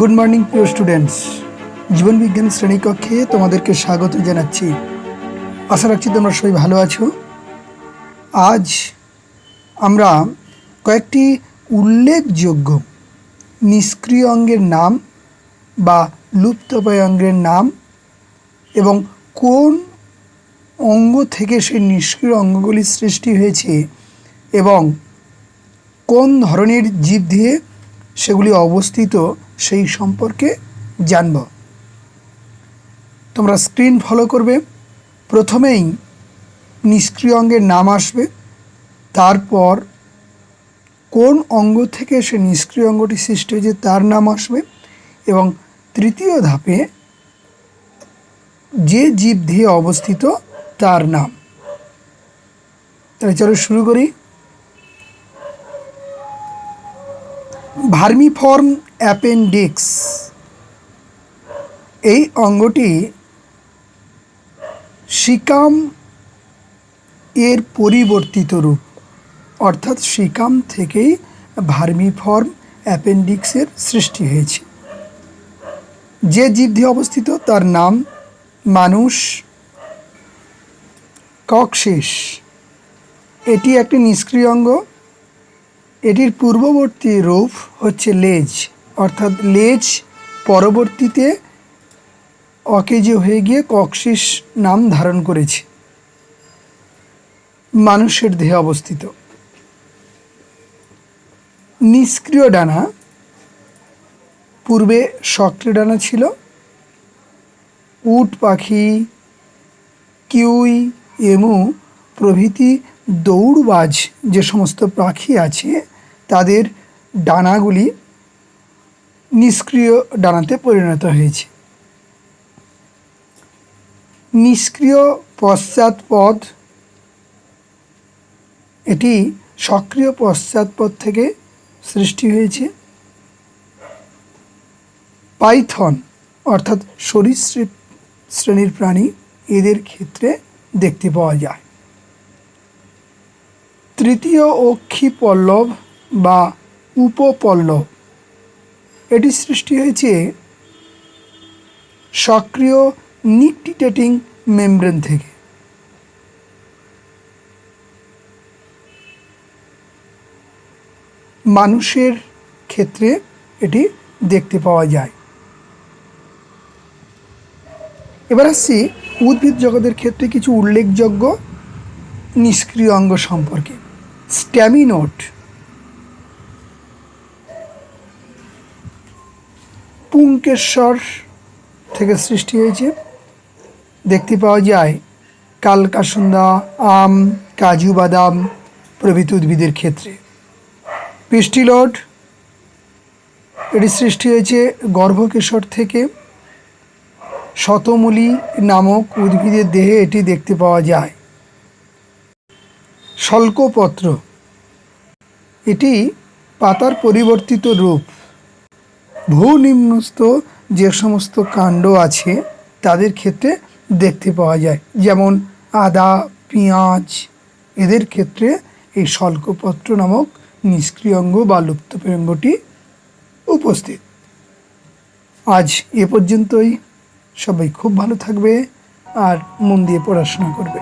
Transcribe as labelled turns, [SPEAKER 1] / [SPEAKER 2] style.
[SPEAKER 1] Good morning প্রিয় students জীবন বিজ্ঞান শ্রেণীকক্ষে তোমাদেরকে স্বাগত জানাচ্ছি। আশা রাখছি তোমরা সবাই ভালো আছো। আজ আমরা কয়েকটি উল্লেখযোগ্য নিষ্ক্রিয় অঙ্গের নাম বা লুপ্তপ্রায় অঙ্গের নাম এবং কোন অঙ্গ থেকে সেই নিষ্ক্রিয় অঙ্গগুলি সৃষ্টি হয়েছে এবং কোন ধরনের জীব দিয়ে সেগুলি অবস্থিত সেই সম্পর্কে জানব। তোমরা স্ক্রিন ফলো করবে। প্রথমেই নিষ্ক্রিয় অঙ্গের নাম আসবে। তারপর কোন অঙ্গ থেকে সে নিষ্ক্রিয় অঙ্গটি সৃষ্টি হয়েছে তার নাম আসবে এবং তৃতীয় ধাপে যে জীব দিয়ে অবস্থিত তার নাম। তাহলে চলো শুরু করি। Vermiform appendix. এই অঙ্গটি সিকাম এর পরিবর্তিত রূপ, অর্থাৎ সিকাম থেকেই ভার্মিফর্ম অ্যাপেন্ডিক্সের সৃষ্টি হয়েছে। যে জীব দিয়ে অবস্থিত তার নাম মানুষ ককশেষ। এটি একটি নিষ্ক্রিয় অঙ্গ। এটির পূর্ববর্তী রূপ হচ্ছে লেজ। অর্থাৎ লেজ পরবর্তীতে অকেজ হয়ে গিয়ে ককশিস নাম ধারণ করেছে। মানুষের দেহে অবস্থিত। নিষ্ক্রিয় ডানা, পূর্বে সক্রিয় ডানা ছিল, উট, পাখি, কিউই, এমু প্রভৃতি দৌড়বাজ যে সমস্ত পাখি আছে, তাদের ডানাগুলি নিষ্ক্রিয় ডানাতে পরিণত হয়েছে। নিষ্ক্রিয় পশ্চাৎপদ, এটি সক্রিয় পশ্চাৎপদ থেকে সৃষ্টি হয়েছে। পাইথন, অর্থাৎ সরীসৃপ শ্রেণির প্রাণী, এদের ক্ষেত্রে দেখতে পাওয়া যায়। তৃতীয় অক্ষী পল্লব বা উপপল্লব এটি সৃষ্টি হয়েছে সক্রিয় নিকটিটেটিং মেমব্রেন থেকে। মানুষের ক্ষেত্রে এটি দেখতে পাওয়া যায়। এবার আসছি উদ্ভিদ জগতের ক্ষেত্রে কিছু উল্লেখযোগ্য নিষ্ক্রিয় অঙ্গ সম্পর্কে। স্ট্যামিনোট পুঙ্কেশ্বর থেকে সৃষ্টি হয়েছে। দেখতে পাওয়া যায় কালকাসন্দা, আম, কাজু বাদাম প্রভৃতি উদ্ভিদের ক্ষেত্রে। পিস্টিলড এটি সৃষ্টি হয়েছে গর্ভকেশর থেকে। শতমূলি নামক উদ্ভিদের দেহে এটি দেখতে পাওয়া যায়। শল্কপত্র, এটি পাতার পরিবর্তিত রূপ। ভূনিম্নস্থ যে সমস্ত কাণ্ড আছে, তাদের ক্ষেত্রে দেখতে পাওয়া যায়। যেমন আদা, পেঁয়াজ, এদের ক্ষেত্রে এই শল্কপত্র নামক নিষ্ক্রিয় অঙ্গ বা লুপ্তপ্রাঙ্গটি উপস্থিত। আজ এ পর্যন্তই। সবাই খুব ভালো থাকবে আর মন দিয়ে পড়াশোনা করবে।